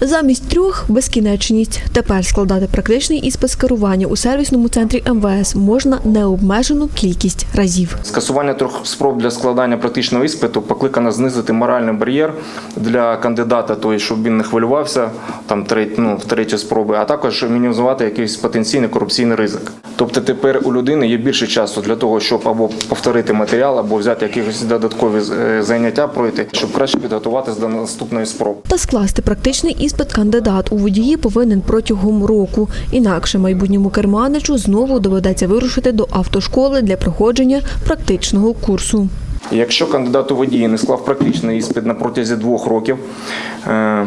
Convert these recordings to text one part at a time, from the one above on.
Замість трьох безкінечність. Тепер складати практичний іспит з керування у сервісному центрі МВС можна необмежену кількість разів. Скасування трьох спроб для складання практичного іспиту покликано знизити моральний бар'єр для кандидата, тобто, щоб він не хвилювався там ну, в третій спроби, а також мінімізувати якийсь потенційний корупційний ризик. Тобто тепер у людини є більше часу для того, щоб або повторити матеріал, або взяти якісь додаткові е, заняття пройти, щоб краще підготуватися до наступної спроби. Та скласти практичний іспит кандидат у водії повинен протягом року. Інакше майбутньому керманичу знову доведеться вирушити до автошколи для проходження практичного курсу. Якщо кандидат у водії не склав практичний іспит на протязі двох років е,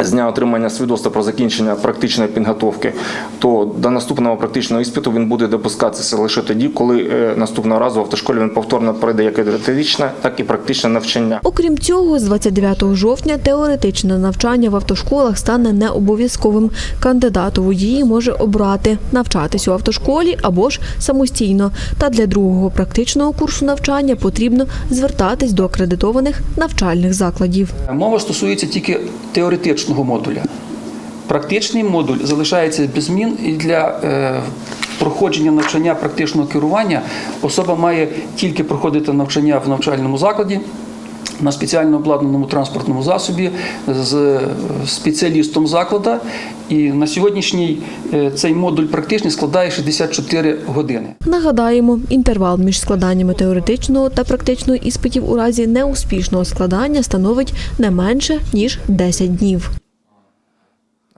з дня отримання свідоцтва про закінчення практичної підготовки, то до наступного практичного іспиту він буде допускатися лише тоді, коли е, наступного разу в автошколі він повторно пройде як і теоретичне, так і практичне навчання. Окрім цього, з 29 жовтня теоретичне навчання в автошколах стане необов'язковим. Кандидат у водії може обрати навчатись у автошколі або ж самостійно. Та для другого практичного курсу навчання потрібно звертатись до акредитованих навчальних закладів. Мова стосується тільки теоретичного модуля. Практичний модуль залишається без змін і для е, проходження навчання практичного керування особа має тільки проходити навчання в навчальному закладі. На спеціально обладнаному транспортному засобі з е, спеціалістом закладу, і на сьогоднішній е, цей модуль практичний складає 64 години. Нагадаємо, інтервал між складаннями теоретичного та практичного іспитів у разі неуспішного складання становить не менше ніж 10 днів.